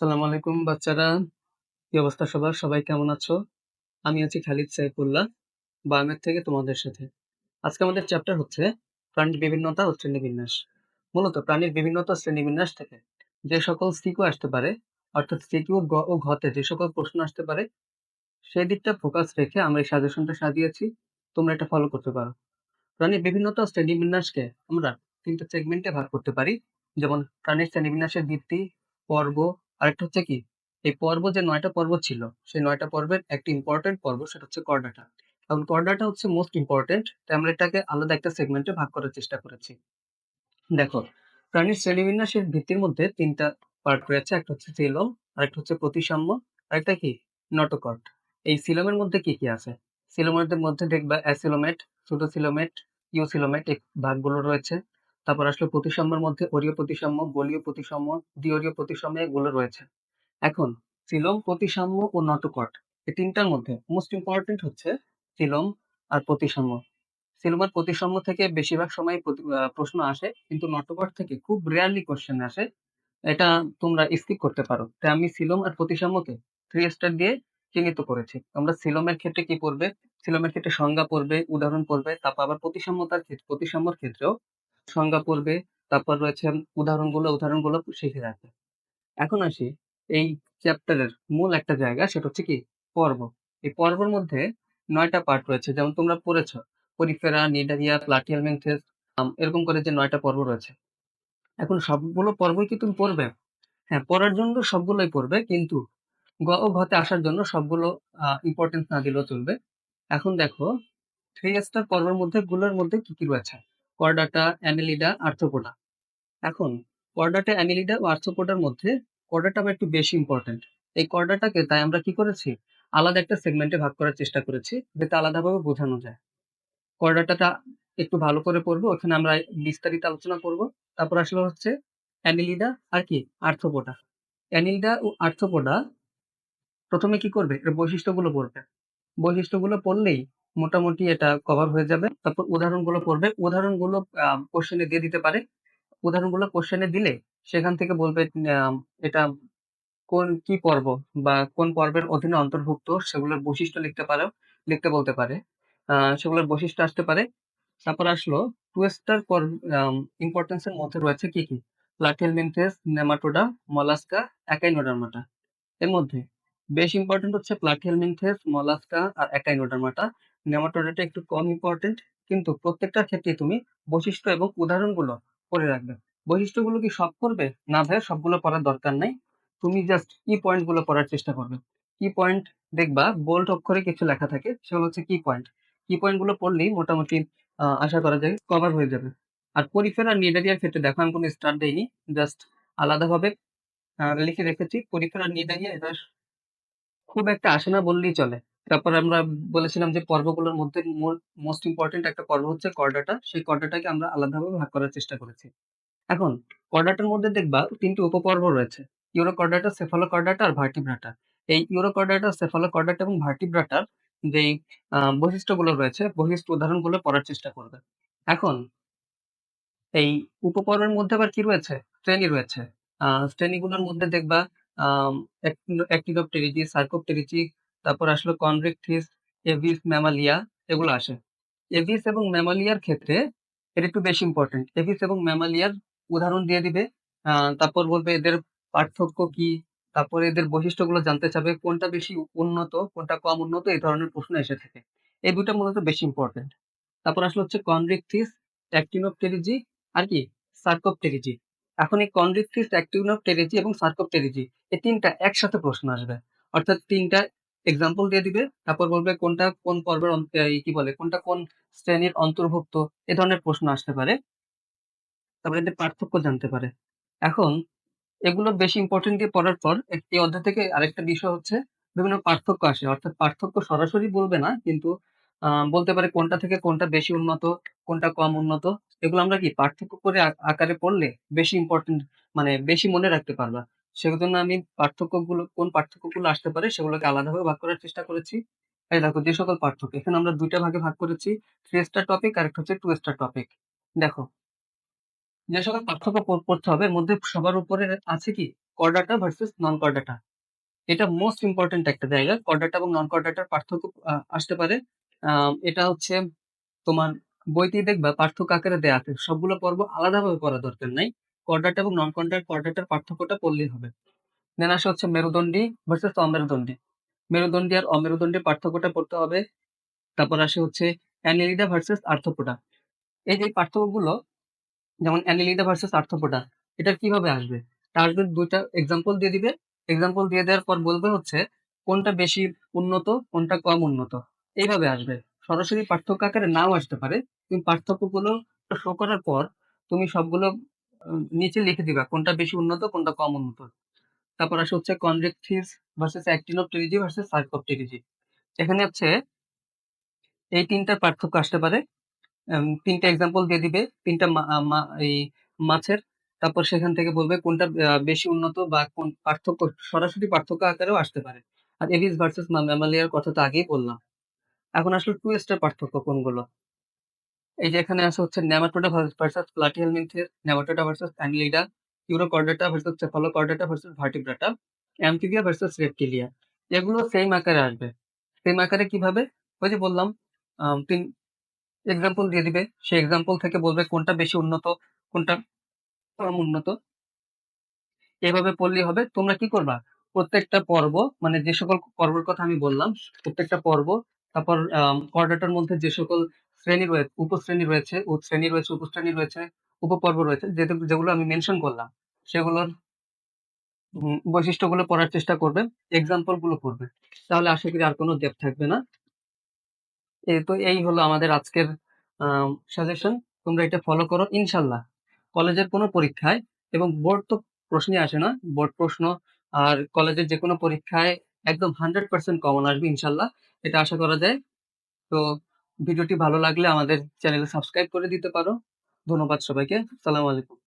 আসসালামু আলাইকুম বাচ্চারা। কি অবস্থা সবার? সবাই কেমন আছো? আমি আছি খালিদ সাইফুল্লাহ বায়োমেথ থেকে তোমাদের সাথে। আজকে আমাদের চ্যাপ্টার হচ্ছে প্রাণীর বিভিন্নতা ও শ্রেণীবিন্যাস। মূলত প্রাণীর বিভিন্নতা শ্রেণীবিন্যাস থেকে যে সকল সিকিউ আসতে পারে, অর্থাৎ সিকিউ ও ঘতে যে সকল প্রশ্ন আসতে পারে, সেই দিকটা ফোকাস রেখে আমরা এই সাজেশনটা সাজিয়েছি। তোমরা এটা ফলো করতে পারো। প্রাণীর বিভিন্নতা শ্রেণীবিন্যাসকে আমরা তিনটা সেগমেন্টে ভাগ করতে পারি। যেমন প্রাণীর শ্রেণীবিন্যাসের ভিত্তি পর্ব আরেকটা হচ্ছে কি, এই পর্ব যে নয়টা পর্ব ছিল, সেই নয়টা পর্বের একটি ইম্পর্টেন্ট পর্ব, সেটা হচ্ছে করডাটা কারণ করডাটা হচ্ছে মোস্ট ইম্পর্টেন্ট তাই আমরা এটাকে আলাদা একটা সেগমেন্টে ভাগ করার চেষ্টা করেছি। দেখো, প্রাণীর শ্রেণীবিন্যাসের ভিত্তির মধ্যে তিনটা পার্ট রয়েছে, একটা হচ্ছে সিলম, আরেকটা হচ্ছে প্রতিসাম্য, আরেকটা কি নটোকট এই সিলমের মধ্যে কি কি আছে? সিলোমেটের মধ্যে দেখবা অ্যাসিলোমেট সুডোসিলোমেট ইউসিলোমেট এই ভাগগুলো রয়েছে। তারপর আসলে প্রতিসাম্যের মধ্যে অরীয় প্রতিসাম্য বলীয় প্রতিসাম্য, দ্বিঅরীয় প্রতিসাম্য এগুলো রয়েছে। এখন সিলম প্রতিসাম্য ও নটোকট এই তিনটার মধ্যে মোস্ট ইম্পর্টেন্ট হচ্ছে সিলম আর প্রতিসাম্য। সিলম আর প্রতিসাম্য থেকে বেশিরভাগ সময় প্রশ্ন আসে কিন্তু নটকট থেকে খুব রেয়ারলি কোশ্চেন আসে। এটা তোমরা স্কিপ করতে পারো। তাই আমি সিলম আর প্রতিসাম্যকে থ্রি স্টার দিয়ে চিহ্নিত করেছি। তোমরা সিলমের ক্ষেত্রে কি পড়বে? সিলমের ক্ষেত্রে সংজ্ঞা পড়বে, উদাহরণ পড়বে, তারপর আবার প্রতিসাম্যতার ক্ষেত্রে প্রতিসাম্যর ক্ষেত্রেও সংজ্ঞা পড়বে, তারপর রয়েছে উদাহরণগুলো উদাহরণগুলো শিখে রাখবে এখন আসি, এই চ্যাপ্টারের মূল একটা জায়গা, সেটা হচ্ছে কি? পর্ব। এই পর্বের মধ্যে নয়টা পার্ট রয়েছে, যেমন তোমরা পড়েছ, পরিফেরা, নিডারিয়া প্লাটিয়াল মেন্থেস এরকম করে যে নয়টা পর্ব রয়েছে। এখন সবগুলো পর্বই কি তুমি পড়বে? হ্যাঁ পড়ার জন্য সবগুলোই পড়বে, কিন্তু গ ও ঘতে আসার জন্য সবগুলো ইম্পর্টেন্স না দিলেও চলবে। এখন দেখো থ্রি স্টার পর্বের মধ্যে, গুলোর মধ্যে কি কি রয়েছে? Chordata Annelida Arthropoda. এখন, কর্ডাটা অ্যানেলিডা ও আর্থ্রোপোডার মধ্যে কর্ডাটা একটু বেশি ইম্পর্টেন্ট এই কর্ডাটাকে তাই আমরা কি করেছি? আলাদা একটা সেগমেন্টে ভাগ করার চেষ্টা করেছি, যাতে আলাদাভাবে বোঝানো যায়। কর্ডাটাটা একটু ভালো করে পড়ব, ওখানে আমরা বিস্তারিত আলোচনা করব। তারপর আসলে হচ্ছে অ্যানিলিডা আর কি? আর্থ্রোপোডা। অ্যানিলিডা ও আর্থ্রোপোডা প্রথমে কি করবে? এর বৈশিষ্ট্যগুলো পড়বে বৈশিষ্ট্যগুলো পড়লেই মোটামুটি এটা কভার হয়ে যাবে। তারপর উদাহরণগুলো পড়বে। উদাহরণগুলো কোশ্চেনে দিয়ে দিতে পারে। উদাহরণগুলো কোশ্চেনে দিলে সেখান থেকে বলবে এটা কোন, কি পর্ব বা কোন পর্বের অধীনে অন্তর্ভুক্ত? সেগুলোর বৈশিষ্ট্য লিখতে পারো, লিখতে বলতে পারে। সেগুলোর বৈশিষ্ট্য আসতে পারে। তারপর আসলো টু স্টার ইম্পর্টেন্স এর মধ্যে রয়েছে কি কি? প্লাটিহেলমিনথেস নেমাটোডা মলাস্কা একাইনোডার্মাটা এর মধ্যে বেশ ইম্পর্টেন্ট হচ্ছে প্লাটিহেলমিনথেস মলাস্কা আর একাইনোডার্মাটা নেমাটোডাটা একটু কম ইম্পর্টেন্ট কিন্তু প্রত্যেকটার ক্ষেত্রে তুমি বৈশিষ্ট্য এবং উদাহরণগুলো করে রাখবে। বৈশিষ্ট্যগুলো কি সব করবে? না ভাই সবগুলো পড়ার দরকার নাই। তুমি জাস্ট কি পয়েন্টগুলো পড়ার চেষ্টা করবে। কি পয়েন্ট দেখবা বোল্ড অক্ষরে কিছু লেখা থাকে, সেগুলো হচ্ছে কি পয়েন্ট কি পয়েন্টগুলো পড়লেই মোটামুটি আশা করা যায় কভার হয়ে যাবে। আর পরিফেরা নিডারিয়ার ক্ষেত্রে দেখো, আমি কোনো স্টার দেইনি জাস্ট আলাদাভাবে লিখে রেখেছি। পরিফেরা নিডারিয়া এটা খুব একটা আসে না বললেই চলে। তারপর আমরা বলেছিলাম যে পর্বগুলোর মধ্যে মোস্ট ইম্পর্টেন্ট একটা পর্ব হচ্ছে কর্ডাটা। সেই কর্ডাটাকে আমরা আলাদাভাবে ভাগ করার চেষ্টা করেছি। এখন কর্ডাটার মধ্যে দেখবা তিনটি উপপর্ব রয়েছে। ইউরোকর্ডাটা সেফালোকর্ডাটা আর ভার্টিব্রাটা এই ইউরোকর্ডাটা সেফালোকর্ডাটা এবং ভার্টিব্রাটার আহ, বৈশিষ্ট্যগুলো রয়েছে বৈশিষ্ট্য উদাহরণগুলো পড়ার চেষ্টা করবে। এখন এই উপপর্বের মধ্যে আবার কি রয়েছে? শ্রেণি রয়েছে। শ্রেণীগুলোর মধ্যে দেখবা অ্যাক্টিনোপটেরিজি সার্কোপটেরিজি তারপর আসলো কনভেক্টিস এভিস ম্যামালিয়া এগুলো আসে। এভিস এবং ম্যামালিয়ার ক্ষেত্রে এটা একটু বেশি ইম্পর্টেন্ট এভিস এবং ম্যামালিয়ার উদাহরণ দিয়ে দিবে। তারপর বলবে এদের পার্থক্য কি? তারপর এদের বৈশিষ্ট্যগুলো জানতে চাবে, কোনটা বেশি উন্নত, কোনটা কম উন্নত, এই ধরনের প্রশ্ন এসে থাকে। এই দুটো মূলত বেশি ইম্পর্টেন্ট তারপর আসলে হচ্ছে কনভেক্টিস অ্যাক্টিনোপটেরিজি আর কি? সার্কোপটেরিজি এখন এই কনভেক্টিস অ্যাক্টিনোপটেরিজি এবং সার্কোপটেরিজি এই তিনটা একসাথে প্রশ্ন আসবে। অর্থাৎ তিনটা এক্সাম্পল দিয়ে দিবে, তারপর বলবে কোনটা কোন পর্বের কি বলে, কোনটা কোন শ্রেণির অন্তর্ভুক্ত, এ ধরনের প্রশ্ন আসতে পারে। তারপর এদের পার্থক্য জানতে পারে। এখন এগুলো বেশি ইম্পর্টেন্ট দিয়ে পড়ার পর, এক- এই অধ্যায় থেকে আরেকটা বিষয় হচ্ছে, বিভিন্ন পার্থক্য আসে। অর্থাৎ পার্থক্য সরাসরি বলবে না, কিন্তু বলতে পারে কোনটা থেকে কোনটা বেশি উন্নত, কোনটা কম উন্নত। এগুলো আমরা কি পার্থক্য করে আকারে পড়লে বেশি ইম্পর্টেন্ট মানে বেশি মনে রাখতে পারবা। সেজন্য আমি পার্থক্যগুলো, কোন পার্থক্যগুলো আসতে পারে সেগুলোকে আলাদাভাবে ভাগ করার চেষ্টা করেছি। এই দেখো, যে সকল পার্থক্য, এখানে আমরা দুইটা ভাগে ভাগ করেছি থ্রি স্টার টপিক আর একটা হচ্ছে টু স্টার টপিক দেখো, যে সকল পার্থক্য পড়- পড়তে হবে, এর মধ্যে সবার উপরে আছে কি? কর ডাটা ভার্সেস নন কর ডাটা এটা মোস্ট ইম্পর্টেন্ট একটা জায়গা কর ডাটা এবং নন কর ডাটার পার্থক্য আসতে পারে। এটা হচ্ছে তোমার বইতেই দেখবা পার্থক্য আকারে দেয়া আছে, সবগুলো পর্ব আলাদাভাবে পড়া দরকার নাই। কর এবং নন কর ডাটা পার্থক্যটা পড়লেই হবে। দেন আসে হচ্ছে মেরুদণ্ডী ভার্সেস অমেরুদণ্ডী। মেরুদণ্ডী আর অমেরুদণ্ডী পার্থক্যটা পড়তে হবে। তারপর আসে হচ্ছে অ্যানিলিডা ভার্সেস আর্থোপোডা এই যে পার্থক্যগুলো, যেমন অ্যানিলিডা ভার্সেস আর্থোপোডা এটা কীভাবে আসবে? আসবে দুইটা এক্সাম্পল দিয়ে দিবে। এক্সাম্পল দিয়ে দেওয়ার পর বলবে হচ্ছে কোনটা বেশি উন্নত, কোনটা কম উন্নত। এইভাবে আসবে। সরাসরি পার্থক্য আকারে নাও আসতে পারে। তুমি পার্থক্যগুলো শো করার পর তুমি সবগুলো নিচে লিখে দিবা কোনটা বেশি উন্নত, কোনটা কম উন্নত। তারপর আসে হচ্ছে convective versus Actinopterygii versus Sarcopterygii এখানে হচ্ছে এই তিনটার পার্থক্য আসতে পারে। তিনটা এক্সাম্পল দিয়ে দিবে, তিনটা এই মাছের। তারপর সেখান থেকে বলবে কোনটা বেশি উন্নত বা কোন পার্থক্য, সরাসরি পার্থক্য আকারেও আসতে পারে। আর এভিস ভার্সেস ম্যামালিয়ার কথা তো আগেই বললাম। এখন আসলে টু স্টার পার্থক্য কোনগুলো? এই যে এখানে আছে হচ্ছে Nematoda versus Platyhelminthes Nematoda versus Annelida Urochordata versus Cephalochordata versus Vertebrata Amphibia versus Reptilia এগুলো সেম আকারে আসবে। সেম আকারে কীভাবে? ওই যে বললাম তিন এক্সাম্পল দিয়ে দিবে। সেই এক্সাম্পল থেকে বলবে কোনটা বেশি উন্নত, কোনটা কম উন্নত। এভাবে পড়লেই হবে। তোমরা কি করবা? প্রত্যেকটা পর্ব মানে যে সকল পর্বের কথা আমি বললাম, প্রত্যেকটা পর্ব, তারপর কর্ডাটার মধ্যে যে সকল শ্রেণি রয়েছে উপশ্রেণী রয়েছে শ্রেণি রয়েছে, উপশ্রেণী রয়েছে, উপপর্ব রয়েছে যেগুলো আমি মেনশন করলাম, সেগুলোর বৈশিষ্ট্যগুলো পড়ার চেষ্টা করবে এক্সাম্পলগুলো পড়বে তাহলে আশা করি আর কোনো ডেপ থাকবে না। তো এই হলো আমাদের আজকের সাজেশন তোমরা এটা ফলো করো ইনশাল্লাহ কলেজের কোনো পরীক্ষায়, এবং বোর্ড তো প্রশ্নই আসে না বোর্ড প্রশ্ন, আর কলেজের যে কোনো পরীক্ষায় একদম হান্ড্রেড পার্সেন্ট কমন আসবে ইনশাল্লাহ এটা আশা করা যায়। তো ভিডিওটি ভালো লাগলে আমাদের চ্যানেল সাবস্ক্রাইব করে দিতে পারো। ধন্যবাদ সবাইকে। সালাম আলাইকুম।